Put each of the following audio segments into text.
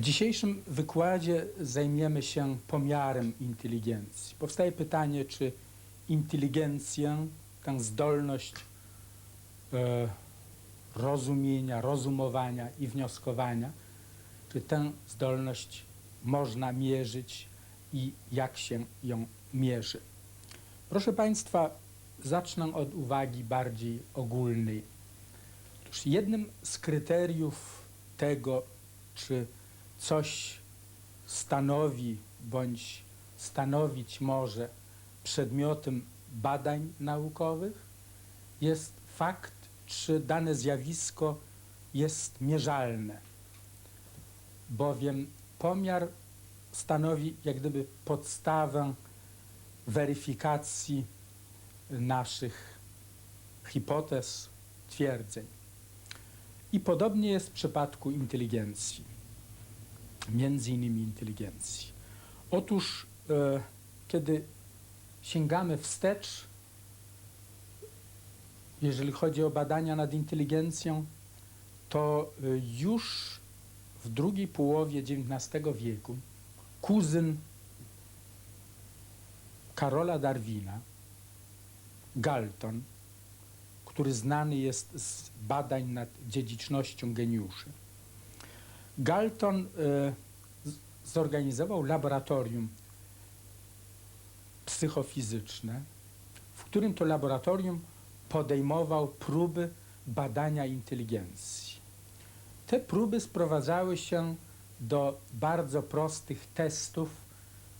W dzisiejszym wykładzie zajmiemy się pomiarem inteligencji. Powstaje pytanie, czy inteligencję, tę zdolność e, rozumienia, rozumowania i wnioskowania, czy tę zdolność można mierzyć i jak się ją mierzy. Proszę Państwa, zacznę od uwagi bardziej ogólnej. Otóż jednym z kryteriów tego, czy coś stanowi bądź stanowić może przedmiotem badań naukowych, jest fakt, czy dane zjawisko jest mierzalne. Bowiem pomiar stanowi jak gdyby podstawę weryfikacji naszych hipotez, twierdzeń. I podobnie jest w przypadku inteligencji między innymi inteligencji. Otóż, e, kiedy sięgamy wstecz, jeżeli chodzi o badania nad inteligencją, to e, już w drugiej połowie XIX wieku kuzyn Karola Darwina, Galton, który znany jest z badań nad dziedzicznością geniuszy, Galton e, zorganizował laboratorium psychofizyczne, w którym to laboratorium podejmował próby badania inteligencji. Te próby sprowadzały się do bardzo prostych testów,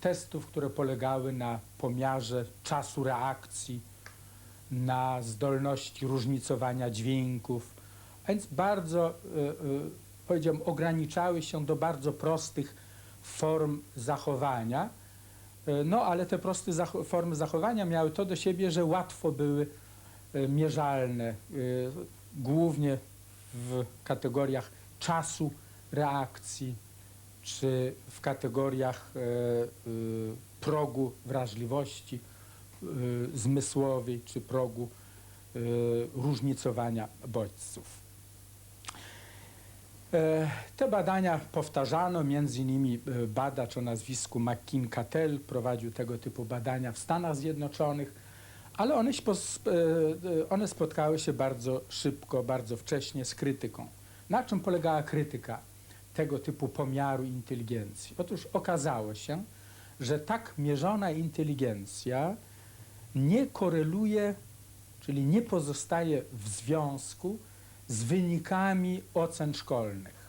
testów, które polegały na pomiarze czasu reakcji, na zdolności różnicowania dźwięków, więc bardzo y, y, powiedziałem, ograniczały się do bardzo prostych form zachowania. E, No, ale te proste zacho formy zachowania miały to do siebie, że łatwo były e, mierzalne, e, głównie w kategoriach czasu reakcji, czy w kategoriach progu wrażliwości zmysłowej, czy progu różnicowania bodźców. E, Te badania powtarzano, między innymi e, badacz o nazwisku McKin Cattell prowadził tego typu badania w Stanach Zjednoczonych, ale one, e, one spotkały się bardzo szybko, bardzo wcześnie z krytyką. Na czym polegała krytyka tego typu pomiaru inteligencji? Otóż okazało się, że tak mierzona inteligencja nie koreluje, czyli nie pozostaje w związku z wynikami ocen szkolnych.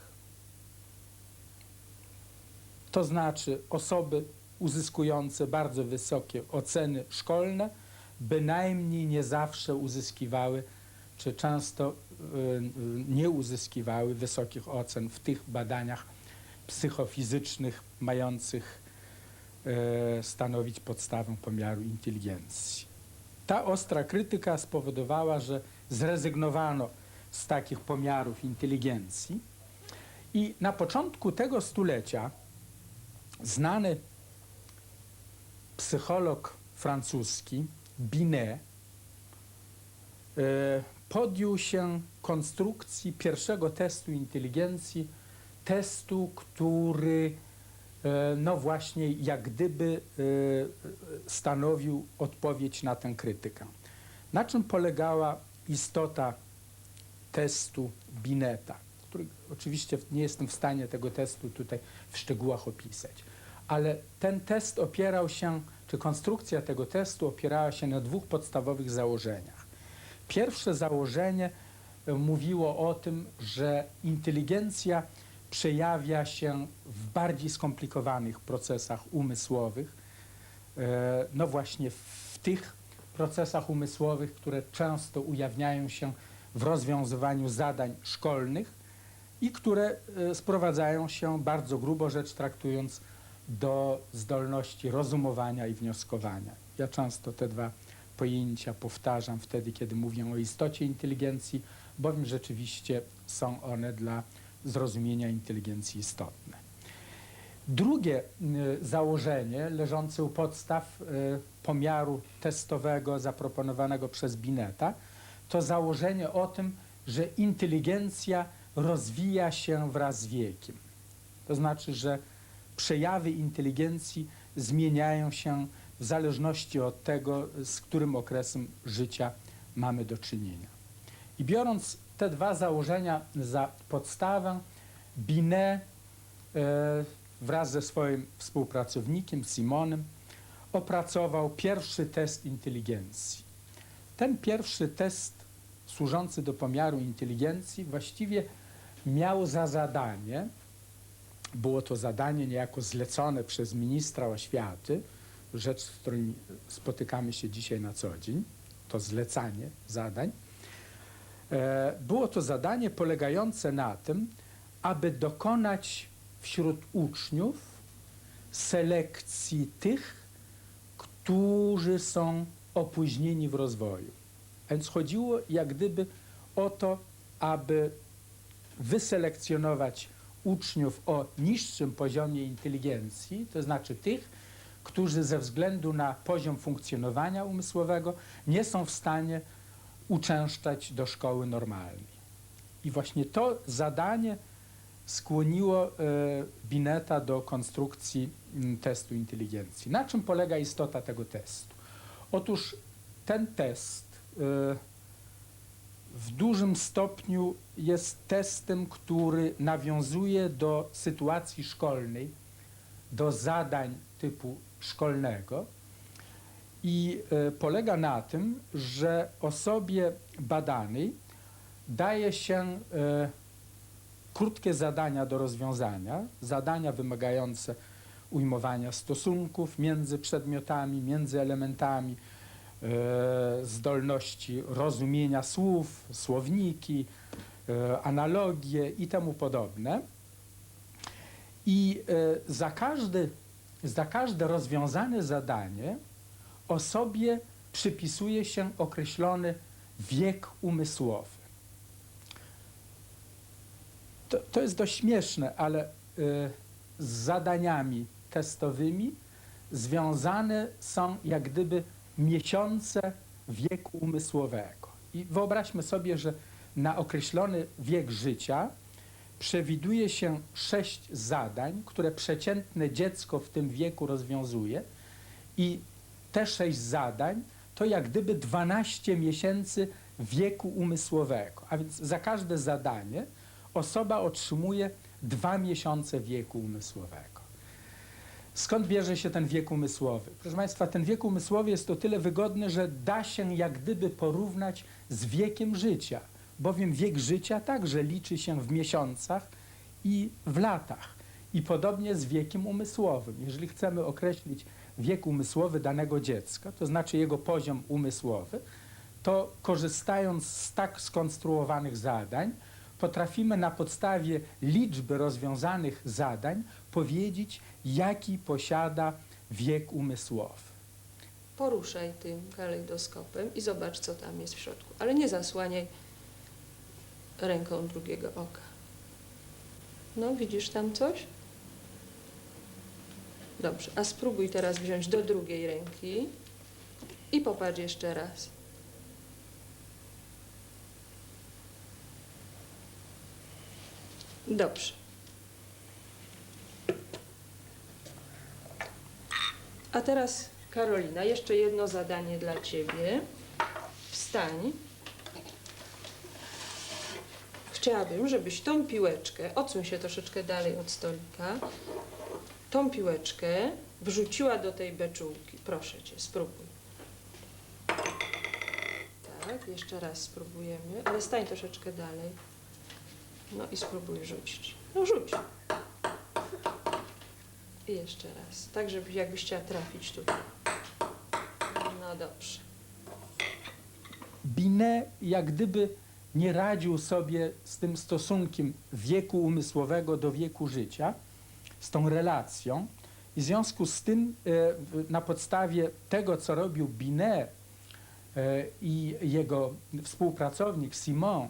To znaczy osoby uzyskujące bardzo wysokie oceny szkolne bynajmniej nie zawsze uzyskiwały, czy często y, y, nie uzyskiwały wysokich ocen w tych badaniach psychofizycznych mających e, stanowić podstawę pomiaru inteligencji. Ta ostra krytyka spowodowała, że zrezygnowano z takich pomiarów inteligencji i na początku tego stulecia znany psycholog francuski Binet e, podjął się konstrukcji pierwszego testu inteligencji, testu, który e, no właśnie jak gdyby e, stanowił odpowiedź na tę krytykę. Na czym polegała istota testu Bineta, który oczywiście nie jestem w stanie tego testu tutaj w szczegółach opisać. Ale ten test opierał się, czy konstrukcja tego testu opierała się na dwóch podstawowych założeniach. Pierwsze założenie e, mówiło o tym, że inteligencja przejawia się w bardziej skomplikowanych procesach umysłowych, e, no właśnie w tych procesach umysłowych, które często ujawniają się w rozwiązywaniu zadań szkolnych i które e, sprowadzają się bardzo grubo rzecz traktując do zdolności rozumowania i wnioskowania. Ja często te dwa pojęcia powtarzam wtedy, kiedy mówię o istocie inteligencji, bowiem rzeczywiście są one dla zrozumienia inteligencji istotne. Drugie y, założenie leżące u podstaw y, pomiaru testowego zaproponowanego przez Bineta to założenie o tym, że inteligencja rozwija się wraz z wiekiem. To znaczy, że przejawy inteligencji zmieniają się w zależności od tego, z którym okresem życia mamy do czynienia. I biorąc te dwa założenia za podstawę, Binet e, wraz ze swoim współpracownikiem Simonem opracował pierwszy test inteligencji. Ten pierwszy test służący do pomiaru inteligencji właściwie miał za zadanie, było to zadanie niejako zlecone przez ministra oświaty, rzecz, z którym spotykamy się dzisiaj na co dzień, to zlecanie zadań. E, Było to zadanie polegające na tym, aby dokonać wśród uczniów selekcji tych, którzy są opóźnieni w rozwoju. Więc chodziło jak gdyby o to, aby wyselekcjonować uczniów o niższym poziomie inteligencji, to znaczy tych, którzy ze względu na poziom funkcjonowania umysłowego nie są w stanie uczęszczać do szkoły normalnej. I właśnie to zadanie skłoniło e, Bineta do konstrukcji m, testu inteligencji. Na czym polega istota tego testu? Otóż ten test w dużym stopniu jest testem, który nawiązuje do sytuacji szkolnej, do zadań typu szkolnego i e, polega na tym, że osobie badanej daje się e, krótkie zadania do rozwiązania, zadania wymagające ujmowania stosunków między przedmiotami, między elementami, e, zdolności rozumienia słów, słowniki, e, analogie i temu podobne. I e, za, każdy, za każde rozwiązane zadanie osobie przypisuje się określony wiek umysłowy. To, to jest dość śmieszne, ale z zadaniami testowymi związane są jak gdyby miesiące wieku umysłowego. I wyobraźmy sobie, że na określony wiek życia przewiduje się sześć zadań, które przeciętne dziecko w tym wieku rozwiązuje i te sześć zadań to jak gdyby 12 miesięcy wieku umysłowego. A więc za każde zadanie osoba otrzymuje dwa miesiące wieku umysłowego. Skąd bierze się ten wiek umysłowy? Proszę Państwa, ten wiek umysłowy jest o tyle wygodny, że da się jak gdyby porównać z wiekiem życia, bowiem wiek życia także liczy się w miesiącach i w latach. I podobnie z wiekiem umysłowym. Jeżeli chcemy określić wiek umysłowy danego dziecka, to znaczy jego poziom umysłowy, to korzystając z tak skonstruowanych zadań, potrafimy na podstawie liczby rozwiązanych zadań powiedzieć, jaki posiada wiek umysłowy. Poruszaj tym kalejdoskopem i zobacz, co tam jest w środku. Ale nie zasłaniaj ręką drugiego oka. No, widzisz tam coś? Dobrze, a spróbuj teraz wziąć do drugiej ręki i popatrz jeszcze raz. Dobrze. A teraz Karolina, jeszcze jedno zadanie dla Ciebie. Wstań. Chciałabym, żebyś tą piłeczkę, odsuń się troszeczkę dalej od stolika, tą piłeczkę wrzuciła do tej beczułki. Proszę cię, spróbuj. Tak, jeszcze raz spróbujemy, ale stań troszeczkę dalej. No i spróbuj rzucić. No rzuć. I jeszcze raz, tak żeby jakbyś chciała trafić tutaj. No dobrze. Binet jak gdyby nie radził sobie z tym stosunkiem wieku umysłowego do wieku życia, z tą relacją. I w związku z tym e, na podstawie tego, co robił Binet e, i jego współpracownik Simon,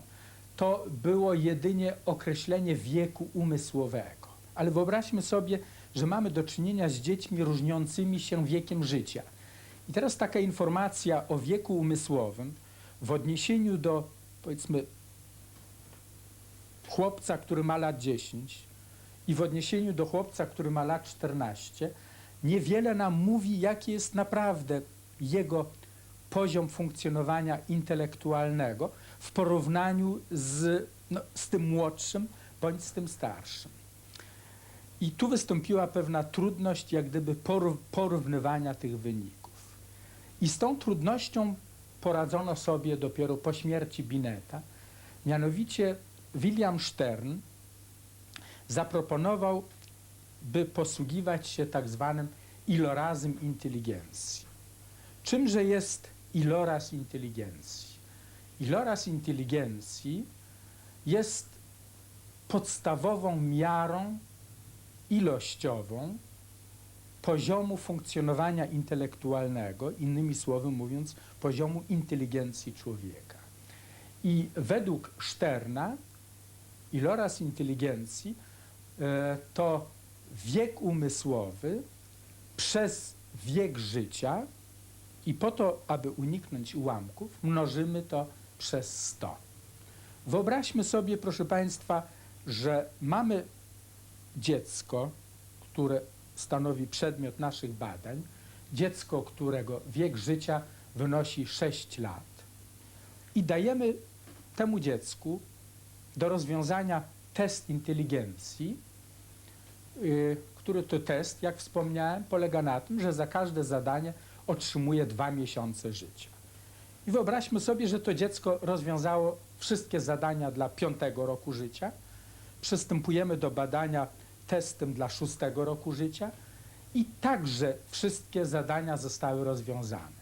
to było jedynie określenie wieku umysłowego. Ale wyobraźmy sobie, że mamy do czynienia z dziećmi różniącymi się wiekiem życia. I teraz taka informacja o wieku umysłowym w odniesieniu do, powiedzmy, chłopca, który ma lat 10 i w odniesieniu do chłopca, który ma lat 14, niewiele nam mówi, jaki jest naprawdę jego poziom funkcjonowania intelektualnego w porównaniu z, no, z tym młodszym bądź z tym starszym. I tu wystąpiła pewna trudność, jak gdyby porów- porównywania tych wyników. I z tą trudnością poradzono sobie dopiero po śmierci Bineta. Mianowicie William Stern zaproponował, by posługiwać się tak zwanym ilorazem inteligencji. Czymże jest iloraz inteligencji? Iloraz inteligencji jest podstawową miarą ilościową poziomu funkcjonowania intelektualnego, innymi słowy mówiąc, poziomu inteligencji człowieka. I według Szterna iloraz inteligencji e, to wiek umysłowy przez wiek życia i po to, aby uniknąć ułamków, mnożymy to przez 100. Wyobraźmy sobie, proszę Państwa, że mamy dziecko, które stanowi przedmiot naszych badań, dziecko, którego wiek życia wynosi 6 lat i dajemy temu dziecku do rozwiązania test inteligencji, y, który to test, jak wspomniałem, polega na tym, że za każde zadanie otrzymuje dwa miesiące życia. I wyobraźmy sobie, że to dziecko rozwiązało wszystkie zadania dla piątego roku życia. Przystępujemy do badania testem dla szóstego roku życia i także wszystkie zadania zostały rozwiązane.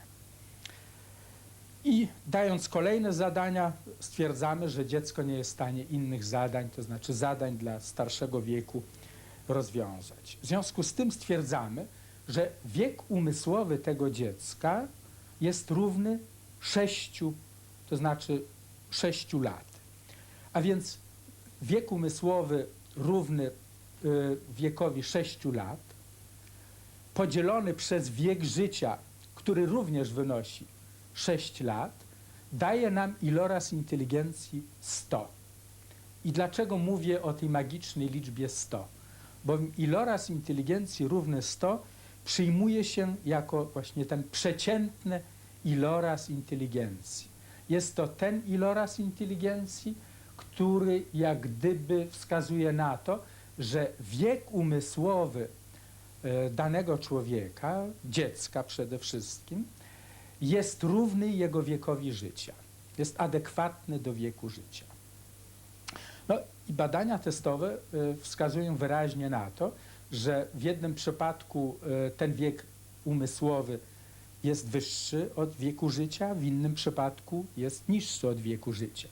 I dając kolejne zadania, stwierdzamy, że dziecko nie jest w stanie innych zadań, to znaczy zadań dla starszego wieku, rozwiązać. W związku z tym stwierdzamy, że wiek umysłowy tego dziecka jest równy 6, to znaczy 6 lat. A więc wiek umysłowy równy y, wiekowi 6 lat, podzielony przez wiek życia, który również wynosi 6 lat, daje nam iloraz inteligencji 100. I dlaczego mówię o tej magicznej liczbie 100? Bo iloraz inteligencji równy 100 przyjmuje się jako właśnie ten przeciętny iloraz inteligencji. Jest to ten iloraz inteligencji, który jak gdyby wskazuje na to, że wiek umysłowy e, danego człowieka, dziecka przede wszystkim, jest równy jego wiekowi życia. Jest adekwatny do wieku życia. No i badania testowe e, wskazują wyraźnie na to, że w jednym przypadku e, ten wiek umysłowy jest wyższy od wieku życia, w innym przypadku jest niższy od wieku życia.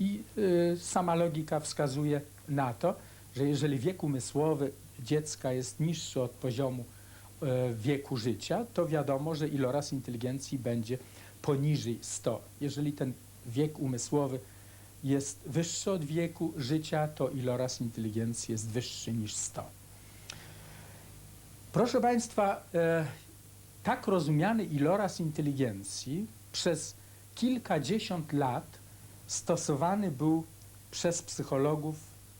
I y, sama logika wskazuje na to, że jeżeli wiek umysłowy dziecka jest niższy od poziomu e, wieku życia, to wiadomo, że iloraz inteligencji będzie poniżej 100. Jeżeli ten wiek umysłowy jest wyższy od wieku życia, to iloraz inteligencji jest wyższy niż 100. Proszę Państwa, e, tak rozumiany iloraz inteligencji przez kilkadziesiąt lat stosowany był przez psychologów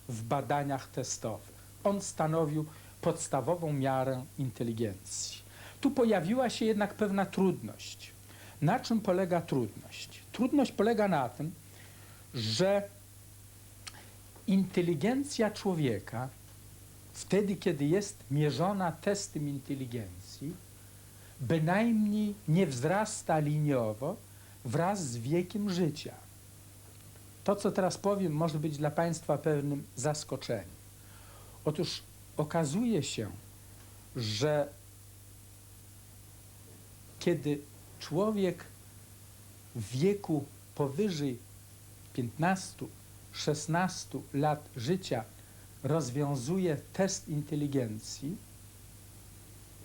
w badaniach testowych. On stanowił podstawową miarę inteligencji. Tu pojawiła się jednak pewna trudność. Na czym polega trudność? Trudność polega na tym, że inteligencja człowieka wtedy, kiedy jest mierzona testem inteligencji, bynajmniej nie wzrasta liniowo wraz z wiekiem życia. To, co teraz powiem, może być dla Państwa pewnym zaskoczeniem. Otóż okazuje się, że kiedy człowiek w wieku powyżej 15-16 lat życia rozwiązuje test inteligencji,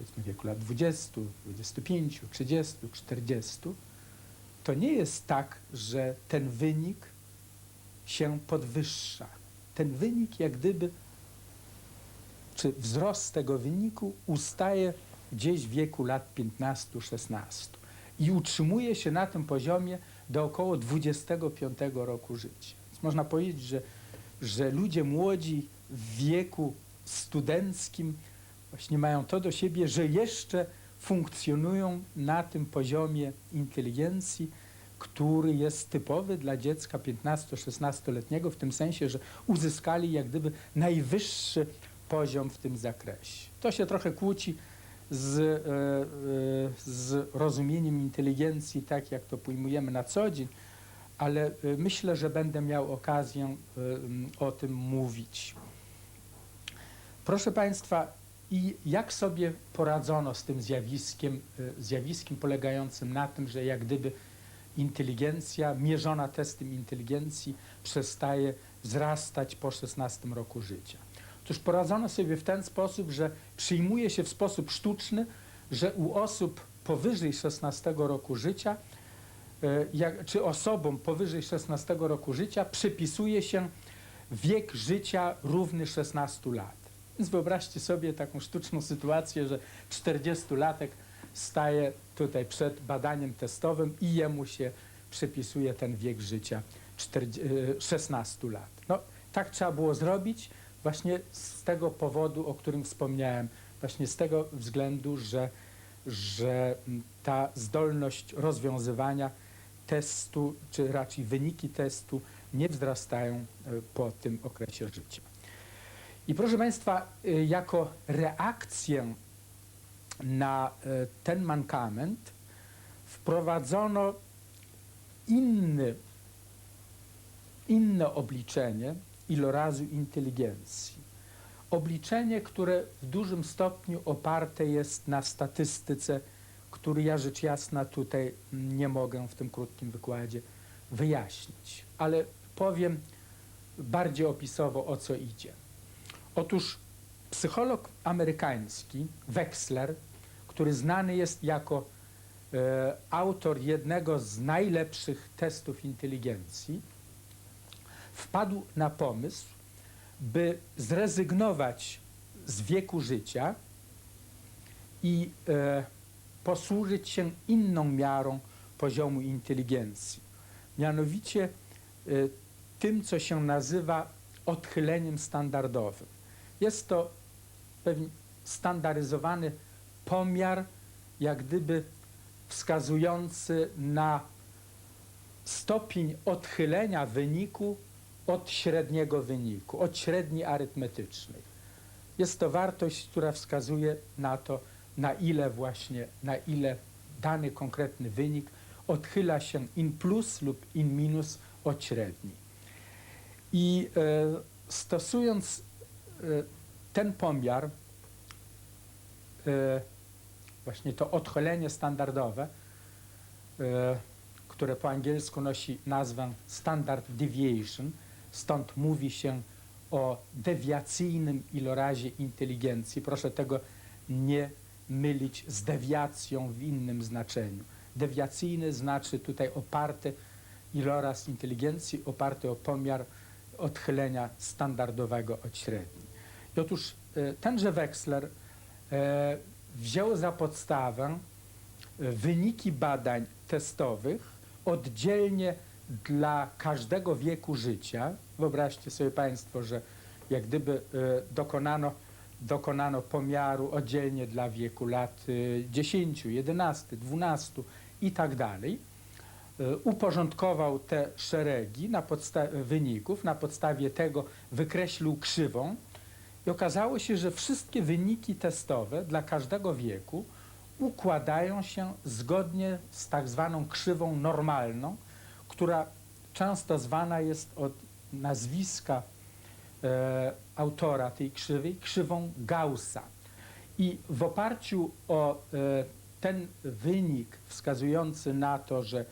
powiedzmy wieku lat 20, 25, 30, 40, to nie jest tak, że ten wynik się podwyższa. Ten wynik jak gdyby, czy wzrost tego wyniku ustaje gdzieś w wieku lat 15-16 i utrzymuje się na tym poziomie do około 25 roku życia. Więc można powiedzieć, że, że ludzie młodzi w wieku studenckim właśnie mają to do siebie, że jeszcze funkcjonują na tym poziomie inteligencji, który jest typowy dla dziecka 15-16-letniego, w tym sensie, że uzyskali jak gdyby najwyższy poziom w tym zakresie. To się trochę kłóci z, e, e, z rozumieniem inteligencji, tak jak to pojmujemy na co dzień, ale e, myślę, że będę miał okazję o tym mówić. Proszę Państwa, i jak sobie poradzono z tym zjawiskiem, e, zjawiskiem polegającym na tym, że jak gdyby inteligencja, mierzona testem inteligencji, przestaje wzrastać po 16 roku życia. Otóż poradzono sobie w ten sposób, że przyjmuje się w sposób sztuczny, że u osób powyżej 16 roku życia, e, czy osobom powyżej 16 roku życia przypisuje się wiek życia równy 16 lat. Więc wyobraźcie sobie taką sztuczną sytuację, że 40-latek staje tutaj przed badaniem testowym i jemu się przypisuje ten wiek życia 40, e, 16 lat. No, tak trzeba było zrobić właśnie z tego powodu, o którym wspomniałem, właśnie z tego względu, że, że ta zdolność rozwiązywania testu, czy raczej wyniki testu nie wzrastają e, po tym okresie życia. I proszę Państwa, y, jako reakcję na e, ten mankament wprowadzono inny, inne obliczenie ilorazu inteligencji. Obliczenie, które w dużym stopniu oparte jest na statystyce, który ja rzecz jasna tutaj nie mogę w tym krótkim wykładzie wyjaśnić. Ale powiem bardziej opisowo o co idzie. Otóż psycholog amerykański Wexler, który znany jest jako e, autor jednego z najlepszych testów inteligencji, wpadł na pomysł, by zrezygnować z wieku życia i e, posłużyć się inną miarą poziomu inteligencji. Mianowicie e, tym, co się nazywa odchyleniem standardowym. Jest to pewien standaryzowany pomiar, jak gdyby wskazujący na stopień odchylenia wyniku od średniego wyniku, od średniej arytmetycznej. Jest to wartość, która wskazuje na to, na ile właśnie, na ile dany konkretny wynik odchyla się in plus lub in minus od średniej. I e, stosując ten pomiar, e, właśnie to odchylenie standardowe, e, które po angielsku nosi nazwę standard deviation, stąd mówi się o dewiacyjnym ilorazie inteligencji. Proszę tego nie mylić z dewiacją w innym znaczeniu. Dewiacyjny znaczy tutaj oparty iloraz inteligencji, oparty o pomiar odchylenia standardowego od średniej. I otóż e, tenże Wexler e, wziął za podstawę e, wyniki badań testowych oddzielnie dla każdego wieku życia. Wyobraźcie sobie Państwo, że jak gdyby dokonano, dokonano pomiaru oddzielnie dla wieku lat e, 10, 11, 12 i tak dalej. Uporządkował te szeregi na wyników, na podstawie tego wykreślił krzywą I okazało się, że wszystkie wyniki testowe dla każdego wieku układają się zgodnie z tak zwaną krzywą normalną, która często zwana jest od nazwiska e, autora tej krzywej krzywą Gaussa. I w oparciu o e, ten wynik wskazujący na to, że, e,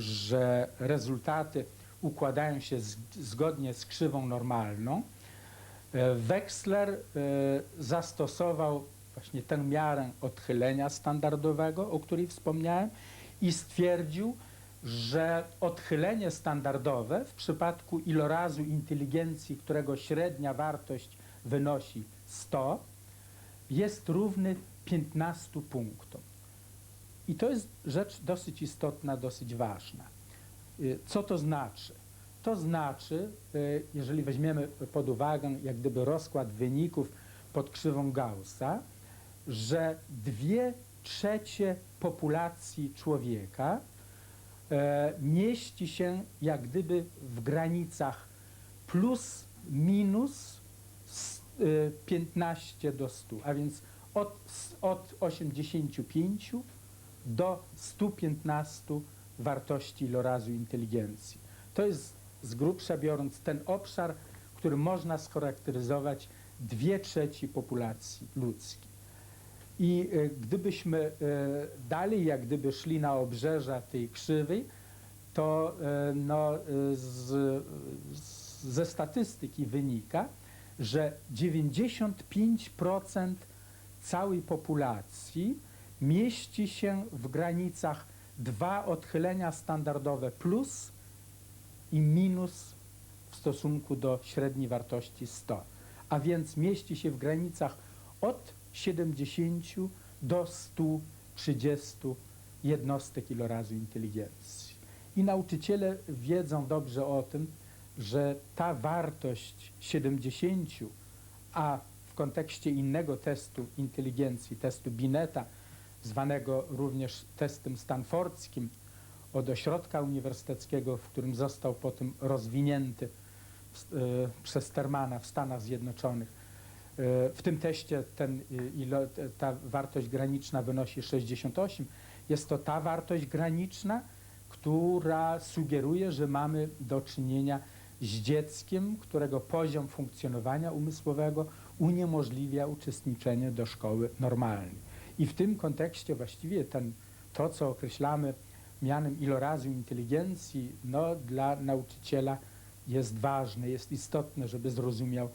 że rezultaty układają się z, zgodnie z krzywą normalną, e, Wexler e, zastosował właśnie tę miarę odchylenia standardowego, o której wspomniałem, i stwierdził, że odchylenie standardowe w przypadku ilorazu inteligencji, którego średnia wartość wynosi 100, jest równy 15 punktom. I to jest rzecz dosyć istotna, dosyć ważna. Y, Co to znaczy? To znaczy, y, jeżeli weźmiemy pod uwagę jak gdyby rozkład wyników pod krzywą Gaussa, że dwie trzecie populacji człowieka e, mieści się jak gdyby w granicach plus minus s- y, 15 do 100, a więc od, od 85 do 115 wartości ilorazu inteligencji. To jest z grubsza biorąc ten obszar, który można scharakteryzować dwie trzeci populacji ludzkiej. I e, gdybyśmy e, dalej, jak gdyby szli na obrzeża tej krzywej, to e, no, z, ze statystyki wynika, że 95% całej populacji mieści się w granicach dwa odchylenia standardowe plus i minus w stosunku do średniej wartości 100. A więc mieści się w granicach od 70 do 130 jednostek ilorazu inteligencji. I nauczyciele wiedzą dobrze o tym, że ta wartość 70, a w kontekście innego testu inteligencji, testu Bineta, zwanego również testem stanfordzkim, od ośrodka uniwersyteckiego, w którym został potem rozwinięty e, przez Termana w Stanach Zjednoczonych. E, w tym teście ten, e, ta wartość graniczna wynosi 68. Jest to ta wartość graniczna, która sugeruje, że mamy do czynienia z dzieckiem, którego poziom funkcjonowania umysłowego uniemożliwia uczestniczenie do szkoły normalnej. I w tym kontekście właściwie ten, to, co określamy mianem ilorazu inteligencji, no, dla nauczyciela jest ważne, jest istotne, żeby zrozumiał,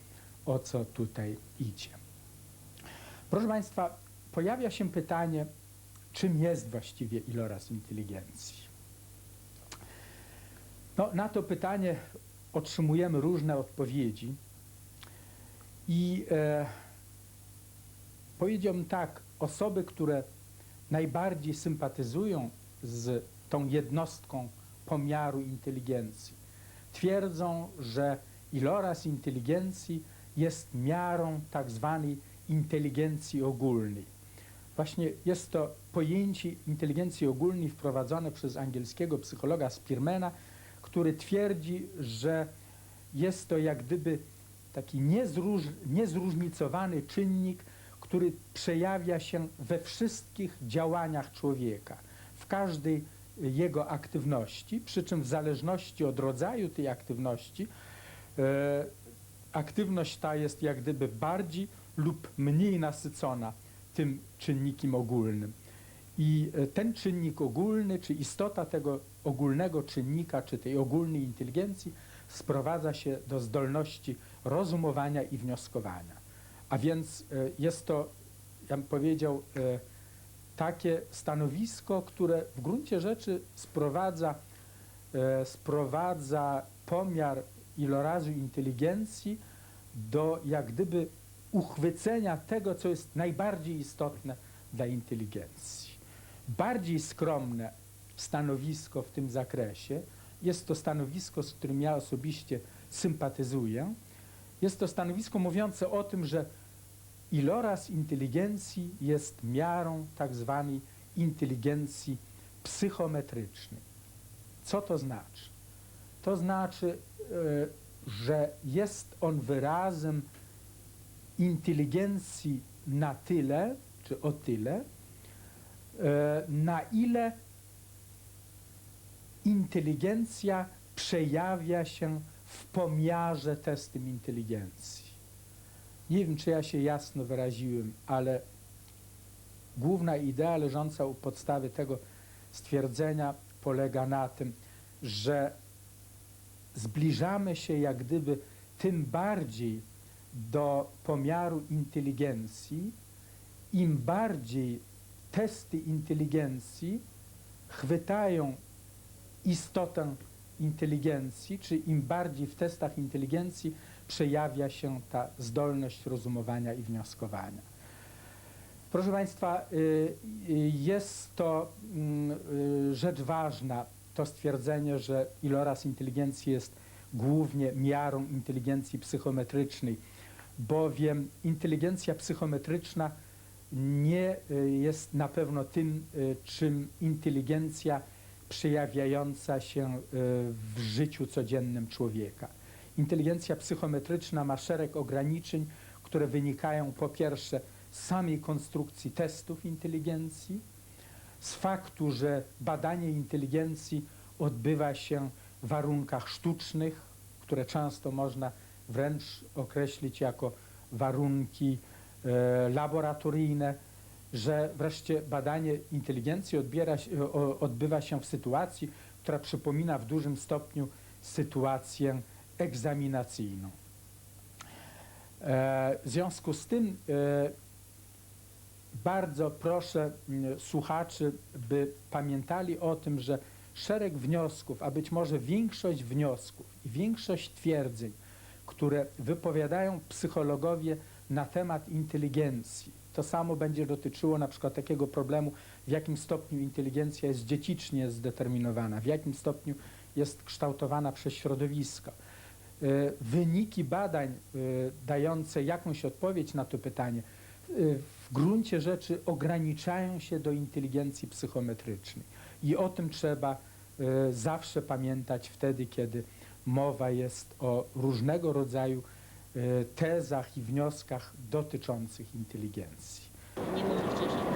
o co tutaj idzie. Proszę Państwa, pojawia się pytanie, czym jest właściwie iloraz inteligencji? No, na to pytanie otrzymujemy różne odpowiedzi i e, powiedziałbym tak, osoby, które najbardziej sympatyzują z tą jednostką pomiaru inteligencji, twierdzą, że iloraz inteligencji jest miarą tak zwanej inteligencji ogólnej. Właśnie jest to pojęcie inteligencji ogólnej wprowadzone przez angielskiego psychologa Spearmana, który twierdzi, że jest to jak gdyby taki niezróż, niezróżnicowany czynnik, który przejawia się we wszystkich działaniach człowieka, w każdej jego aktywności, przy czym w zależności od rodzaju tej aktywności, e, aktywność ta jest jak gdyby bardziej lub mniej nasycona tym czynnikiem ogólnym. I e, ten czynnik ogólny, czy istota tego ogólnego czynnika, czy tej ogólnej inteligencji sprowadza się do zdolności rozumowania i wnioskowania. A więc e, jest to, ja bym powiedział, takie stanowisko, które w gruncie rzeczy sprowadza, e, sprowadza pomiar ilorazu inteligencji do jak gdyby uchwycenia tego, co jest najbardziej istotne dla inteligencji. Bardziej skromne stanowisko w tym zakresie jest to stanowisko, z którym ja osobiście sympatyzuję. Jest to stanowisko mówiące o tym, że iloraz inteligencji jest miarą tak zwanej inteligencji psychometrycznej. Co to znaczy? To znaczy, e, że jest on wyrazem inteligencji na tyle, czy o tyle, e, na ile inteligencja przejawia się w pomiarze testem inteligencji. Nie wiem, czy ja się jasno wyraziłem, ale główna idea leżąca u podstawy tego stwierdzenia polega na tym, że zbliżamy się jak gdyby tym bardziej do pomiaru inteligencji, im bardziej testy inteligencji chwytają istotę inteligencji, czy im bardziej w testach inteligencji przejawia się ta zdolność rozumowania i wnioskowania. Proszę Państwa, y, y, jest to mm, y, rzecz ważna, to stwierdzenie, że iloraz inteligencji jest głównie miarą inteligencji psychometrycznej, bowiem inteligencja psychometryczna nie jest na pewno tym, czym inteligencja przejawiająca się w życiu codziennym człowieka. Inteligencja psychometryczna ma szereg ograniczeń, które wynikają po pierwsze z samej konstrukcji testów inteligencji, z faktu, że badanie inteligencji odbywa się w warunkach sztucznych, które często można wręcz określić jako warunki e, laboratoryjne, że wreszcie badanie inteligencji odbiera, odbywa się w sytuacji, która przypomina w dużym stopniu sytuację egzaminacyjną. E, W związku z tym e, bardzo proszę słuchaczy, by pamiętali o tym, że szereg wniosków, a być może większość wniosków i większość twierdzeń, które wypowiadają psychologowie na temat inteligencji, to samo będzie dotyczyło na przykład takiego problemu, w jakim stopniu inteligencja jest dziecicznie zdeterminowana, w jakim stopniu jest kształtowana przez środowisko. E, Wyniki badań e, dające jakąś odpowiedź na to pytanie e, w gruncie rzeczy ograniczają się do inteligencji psychometrycznej. I o tym trzeba zawsze pamiętać wtedy, kiedy mowa jest o różnego rodzaju tezach i wnioskach dotyczących inteligencji. Nie mówi wcześniej. To bym się